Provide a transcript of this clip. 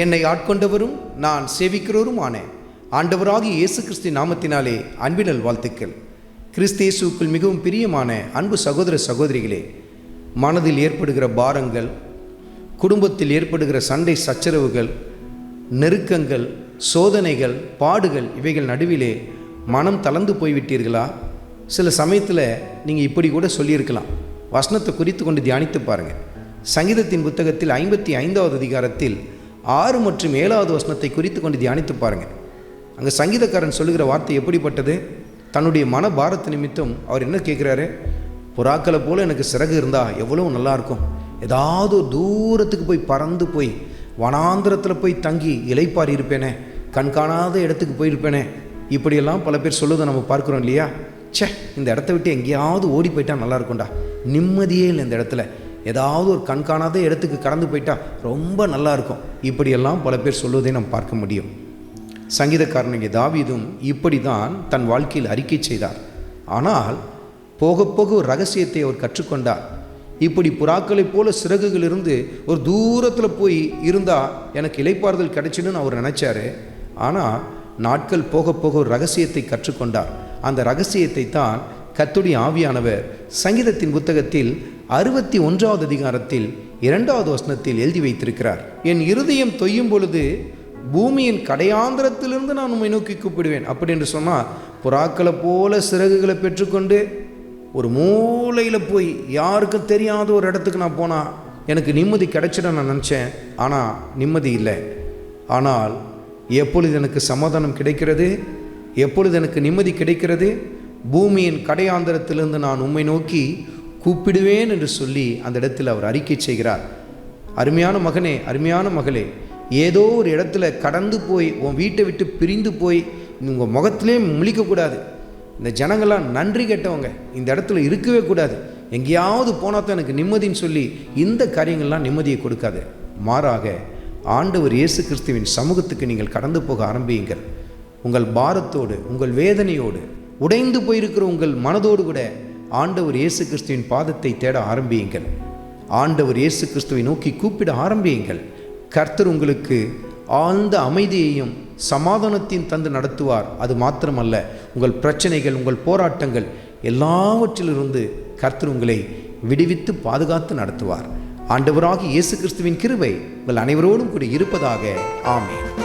என்னை ஆட்கொண்டவரும் நான் சேவிக்கிறவருமான ஆண்டவராகிய இயேசு கிறிஸ்து நாமத்தினாலே அன்பினல் வாழ்த்துக்கள். கிறிஸ்தேசுக்குள் மிகவும் பிரியமான அன்பு சகோதர சகோதரிகளே மனதில் ஏற்படுகிற பாரங்கள் குடும்பத்தில் ஏற்படுகிற சண்டை சச்சரவுகள் நெருக்கங்கள் சோதனைகள் பாடுகள் இவைகள் நடுவிலே மனம் தளர்ந்து போய்விட்டீர்களா? சில சமயத்தில் நீங்கள் இப்படி கூட சொல்லியிருக்கலாம். வசனத்தை குறித்து கொண்டு தியானித்து பாருங்கள் சங்கீதத்தின் புத்தகத்தில் ஐம்பத்தி ஐந்தாவது அதிகாரத்தில் ஆறு மற்றும் ஏழாவது வசனத்தை குறித்து கொண்டு தியானித்து பாருங்கள். அங்கே சங்கீதக்காரன் சொல்லுகிற வார்த்தை எப்படிப்பட்டது? தன்னுடைய மன பாரத்து நிமித்தம் அவர் என்ன கேட்குறாரு? புறாக்களை போல் எனக்கு சிறகு இருந்தால் எவ்வளோ நல்லாயிருக்கும். ஏதாவது தூரத்துக்கு போய் பறந்து போய் வனாந்திரத்தில் போய் தங்கி இலைப்பாரி இருப்பேனே கண்காணாத இடத்துக்கு போயிருப்பேனே இப்படியெல்லாம் பல பேர் சொல்லுவதை நம்ம பார்க்குறோம் இல்லையா? ச்சே இந்த இடத்த விட்டு எங்கேயாவது ஓடி போயிட்டால் நல்லா இருக்கும்டா. நிம்மதியே இல்லை இந்த இடத்துல. ஏதாவது ஒரு கண்காணாத இடத்துக்கு கடந்து போயிட்டா ரொம்ப நல்லா இருக்கும் இப்படியெல்லாம் பல பேர் சொல்வதை நாம் பார்க்க முடியும். சங்கீதக்காரனுங்க தாவீதும் இப்படி தான் தன் வாழ்க்கையில் அறிக்கை செய்தார். ஆனால் போக போக ஒரு ரகசியத்தை அவர் கற்றுக்கொண்டார். இப்படி புறாக்களைப் போல சிறகுகள் இருந்து ஒரு தூரத்தில் போய் இருந்தால் எனக்கு இலைப்பாறுதல் கிடைச்சிடுன்னு அவர் நினச்சாரு. ஆனால் நாட்கள் போக போக ஒரு ரகசியத்தை கற்றுக்கொண்டார். அந்த ரகசியத்தை தான் கத்துடி ஆவியானவர் சங்கீதத்தின் புத்தகத்தில் அறுபத்தி ஒன்றாவது அதிகாரத்தில் இரண்டாவது வசனத்தில் எழுதி வைத்திருக்கிறார். என் இருதயம் தொய்யும் பொழுது பூமியின் கடையாந்திரத்திலிருந்து நான் உண்மை நோக்கி கூப்பிடுவேன். அப்படி என்று சொன்னால் புறாக்களை போல சிறகுகளை பெற்றுக்கொண்டு ஒரு மூலையில் போய் யாருக்கும் தெரியாத ஒரு இடத்துக்கு நான் போனால் எனக்கு நிம்மதி கிடைச்சிட நான் நினச்சேன். ஆனால் நிம்மதி இல்லை. ஆனால் எப்பொழுது எனக்கு சமாதானம் கிடைக்கிறது? எப்பொழுது எனக்கு நிம்மதி கிடைக்கிறது? பூமியின் கடையாந்திரத்திலிருந்து நான் உண்மை நோக்கி கூப்பிடுவேன் என்று சொல்லி அந்த இடத்தில் அவர் அறிக்கை செய்கிறார். அருமையான மகனே அருமையான மகளே ஏதோ ஒரு இடத்துல கடந்து போய் உன் வீட்டை விட்டு பிரிந்து போய் உங்கள் முகத்திலே முழிக்கக்கூடாது. இந்த ஜனங்கள்லாம் நன்றி கேட்டவங்க இந்த இடத்துல இருக்கவே கூடாது. எங்கேயாவது போனால் தான் எனக்கு நிம்மதின்னு சொல்லி இந்த காரியங்கள்லாம் நிம்மதியை கொடுக்காது. மாறாக ஆண்டவர் இயேசு கிறிஸ்துவின் சமூகத்துக்கு நீங்கள் கடந்து போக ஆரம்பியுங்கள். உங்கள் பாரத்தோடு உங்கள் வேதனையோடு உடைந்து போயிருக்கிற உங்கள் மனதோடு கூட ஆண்டவர் இயேசு கிறிஸ்துவின் பாதத்தை தேட ஆரம்பியுங்கள். ஆண்டவர் இயேசு கிறிஸ்துவை நோக்கி கூப்பிட ஆரம்பியுங்கள். கர்த்தர் உங்களுக்கு ஆழ்ந்த அமைதியையும் சமாதானத்தையும் தந்து நடத்துவார். அது மாத்திரமல்ல உங்கள் பிரச்சனைகள் உங்கள் போராட்டங்கள் எல்லாவற்றிலிருந்து கர்த்தர் உங்களை விடுவித்து பாதுகாத்து நடத்துவார். ஆண்டவராகி இயேசு கிறிஸ்துவின் கிருவை உங்கள் அனைவரோடும் கூட இருப்பதாக. ஆமேன்.